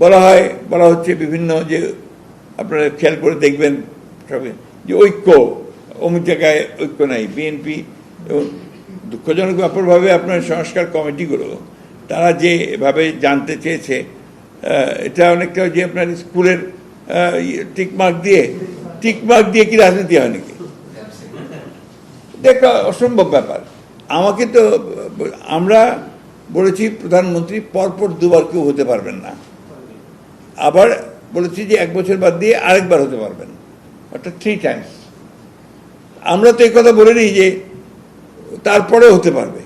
বলা হয়, বলা হচ্ছে বিভিন্ন যে আপনারা খেয়াল করে দেখবেন সবে যে ঐক্য, অমুক জায়গায় ঐক্য নাই বিএনপি এবং দুঃখজনক ব্যাপারভাবে আপনার সংস্কার কমিটিগুলো, তারা যে এভাবে জানতে চেয়েছে এটা অনেকটা যে আপনার স্কুলের টিকমার্ক দিয়ে টিকমার্ক দিয়ে কি রাজনীতি হয় নাকি? এটা অসম্ভব ব্যাপার। আমাকে তো, আমরা বলেছি প্রধানমন্ত্রী, পরপর দুবার কেউ হতে পারবেন না। আবার বলেছি যে এক বছর বাদ দিয়ে আরেকবার হতে পারবেন। অর্থাৎ থ্রি টাইমস আমরা তো এই কথা বলে নিই যে তারপরে হতে পারবে।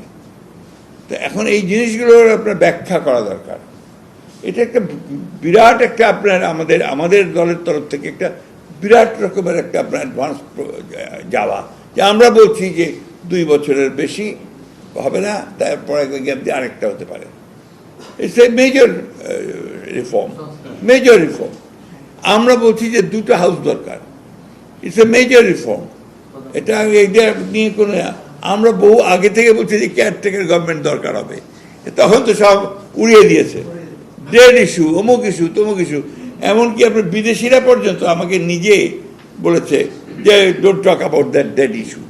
তো এখন এই জিনিসগুলোর আপনার ব্যাখ্যা করা দরকার। এটা একটা বিরাট একটা আপনার আমাদের আমাদের দলের তরফ থেকে একটা বিরাট রকমের একটা আপনার অ্যাডভান্স যাওয়া। যে আমরা বলছি যে দুই বছরের বেশি হবে না, তারপরে গ্যাপ দিয়ে আরেকটা হতে পারে it's a major reform major reform আমরা বলছি যে দুটো হাউস দরকার। ইটস এ মেজর রিফর্ম এটা এইটা নিয়ে কোনো আমরা বহু আগে থেকে বলছি যে কেয়ারটেকার গভর্নমেন্ট দরকার হবে। তখন তো সব উড়িয়ে দিয়েছে। ডেড ইস্যু অমুক ইস্যু তমুক ইস্যু এমনকি আপনার বিদেশিরা পর্যন্ত আমাকে নিজে বলেছে যে don't talk about that dead issue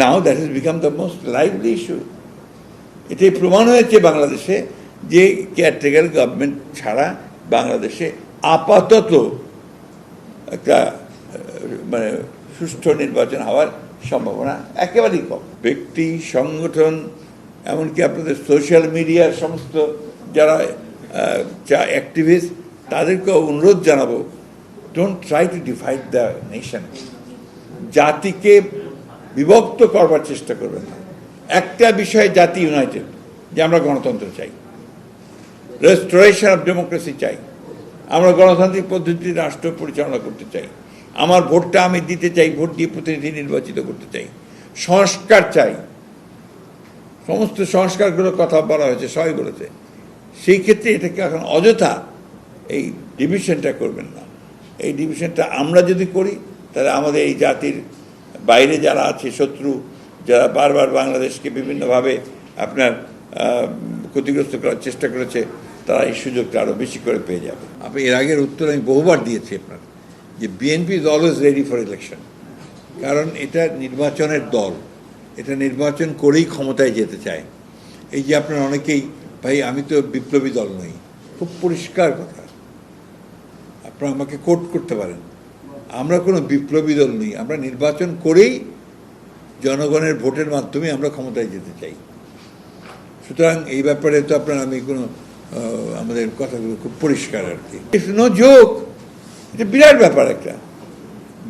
now that is become the most lively issue এটাই প্রমাণ হয়েছে বাংলাদেশে যে কেয়ারটেকার গভর্নমেন্ট ছাড়া বাংলাদেশে আপাতত একটা মানে সুষ্ঠু নির্বাচন হওয়ার সম্ভাবনা একেবারেই কম। ব্যক্তি, সংগঠন, এমনকি আপনাদের সোশ্যাল মিডিয়ার সমস্ত যারা যা অ্যাক্টিভিস্ট তাদেরকে অনুরোধ জানাব don't try to divide the nation জাতিকে বিভক্ত করবার চেষ্টা করবেন না। একটা বিষয়ে জাতি ইউনাইটেড যে আমরা গণতন্ত্র চাই। রেস্টোরেশন অফ ডেমোক্রেসি চাই। আমরা গণতান্ত্রিক পদ্ধতিতে রাষ্ট্র পরিচালনা করতে চাই। আমার ভোটটা আমি দিতে চাই, ভোট দিয়ে প্রতিনিধি নির্বাচিত করতে চাই। সংস্কার চাই। সমস্ত সংস্কারগুলোর কথা বলা হয়েছে, সবাই বলেছে। সেই ক্ষেত্রে এটাকে এখন অযথা এই ডিভিশনটা করবেন না। এই ডিভিশনটা আমরা যদি করি, তাহলে আমাদের এই জাতির বাইরে যারা আছে, শত্রু, যারা বারবার বাংলাদেশকে বিভিন্নভাবে আপনার ক্ষতিগ্রস্ত করার চেষ্টা করেছে তারা এই সুযোগটা আরও বেশি করে পেয়ে যাবে। আপনি এর আগের উত্তর আমি বহুবার দিয়েছি আপনার, যে BNP is always ready for election কারণ এটা নির্বাচনের দল, এটা নির্বাচন করেই ক্ষমতায় যেতে চায়। এই যে আপনার অনেকেই, ভাই, আমি তো বিপ্লবী দল নই। খুব পরিষ্কার কথা। আপনারা আমাকে কোট করতে পারেন। আমরা কোনো বিপ্লবী দল নই, আমরা নির্বাচন করেই জনগণের ভোটের মাধ্যমে আমরা ক্ষমতায় যেতে চাই। সুতরাং এই ব্যাপারে তো আপনার আমি কোনো আমাদের কথাগুলো খুব পরিষ্কার আর কি। ইটস জোক এটা বিরাট ব্যাপার একটা।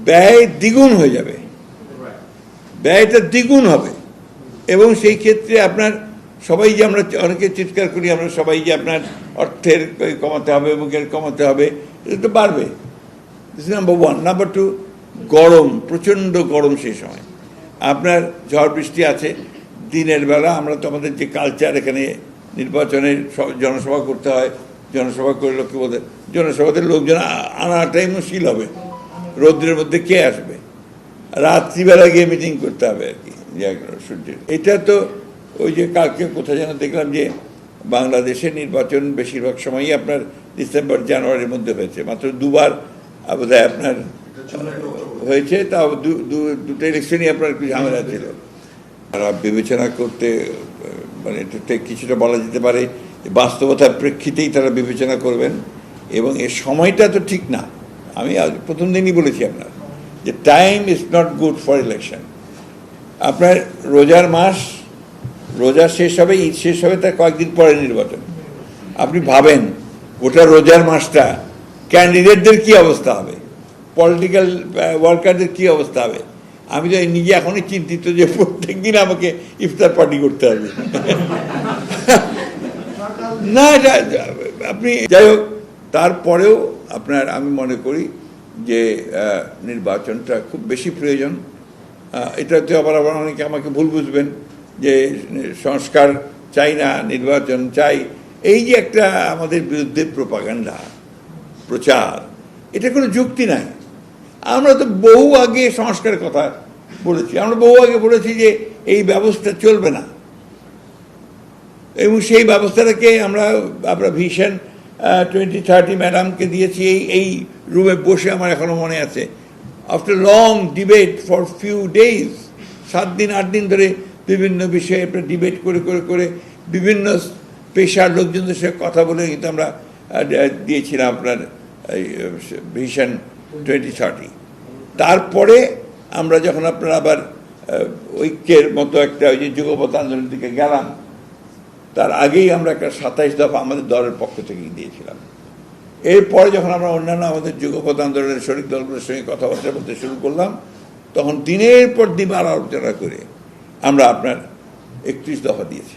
ব্যয় দ্বিগুণ হয়ে যাবে। ব্যয়টা দ্বিগুণ হবে। এবং সেই ক্ষেত্রে আপনার সবাই যে আমরা অনেকে চিৎকার করি, আমরা সবাই যে আপনার অর্থের কমাতে হবে মুখের কমাতে হবে, এটা তো বাড়বে। নাম্বার ওয়ান নাম্বার টু গরম, প্রচণ্ড গরম সেই সময়। আপনার ঝড় বৃষ্টি আছে, দিনের বেলা আমরা তো আমাদের যে কালচার এখানে নির্বাচনের স- জনসভা করতে হয়, জনসভা করে বলতে, জনসভাতে লোকজন আনাটাই মুশকিল হবে। রৌদ্রের মধ্যে কে আসবে? রাত্রিবেলা গিয়ে মিটিং করতে হবে আর কি সূর্যের। এটা তো ওই যে কালকে কোথায় যেন দেখলাম যে বাংলাদেশের নির্বাচন বেশিরভাগ সময়ই আপনার ডিসেম্বর, জানুয়ারির মধ্যে হয়েছে। মাত্র দুবার বোধ আপনার হয়েছে দু- দুটো ইলেকশনই আপনার একটু ঝামেলা ছিল। তারা বিবেচনা করতে মানে এটাতে কিছুটা বলা যেতে পারে বাস্তবতার প্রেক্ষিতেই তারা বিবেচনা করবেন এবং এর সময়টা তো ঠিক না। আমি প্রথম দিনই বলেছি আপনার যে time is not good for election আপনার রোজার মাস, রোজা শেষ হবে, ঈদ শেষ হবে, তার কয়েকদিন পরে নির্বাচন। আপনি ভাবেন, গোটা রোজার মাসটা ক্যান্ডিডেটদের কি অবস্থা হবে? পলিটিক্যাল ওয়ার্কারদের কি অবস্থা হবে? আমি তো নিজে এখনই চিন্তিত যে প্রত্যেক দিন আমাকে ইফতার পার্টি করতে হবে। না আপনি যাই হোক, তারপরেও আপনার আমি মনে করি যে নির্বাচনটা খুব বেশি প্রয়োজন। এটাতে আবার আবার অনেকে আমাকে ভুল বুঝবেন যে, সংস্কার চাই না, নির্বাচন চাই। এই যে একটা আমাদের বিরুদ্ধে প্রপাগান্ডা প্রচার, এটা কোনো যুক্তি নাই। আমরা তো বহু আগে সংস্কারের কথা বলেছি। আমরা বহু আগে বলেছি যে এই ব্যবস্থা চলবে না। এবং সেই ব্যবস্থাটাকে আমরা আমরা ভীষণ টোয়েন্টি থার্টি ম্যাডামকে দিয়েছি। এই এই রুমে বসে আমার এখনও মনে আছে। After long debate for few days সাত দিন, আট দিন ধরে বিভিন্ন বিষয়ে ডিবেট করে করে করে বিভিন্ন পেশার লোকজনদের সাথে কথা বলে কিন্তু আমরা দিয়েছিলাম আপনার ভিশন টোয়েন্টি থার্টি তারপরে আমরা যখন আপনার আবার ঐক্যের মতো একটা ওই যে যুগপথ আন্দোলনের দিকে গেলাম, তার আগেই আমরা একটা সাতাইশ দফা আমাদের দলের পক্ষ থেকে দিয়েছিলাম। এরপরে যখন আমরা অন্যান্য আমাদের যুগপথ আন্দোলনের শরিক দলগুলোর সঙ্গে কথাবার্তা বলতে শুরু করলাম, তখন দিনের পর দিন আলোচনা করে আমরা আপনার একত্রিশ দফা দিয়েছি।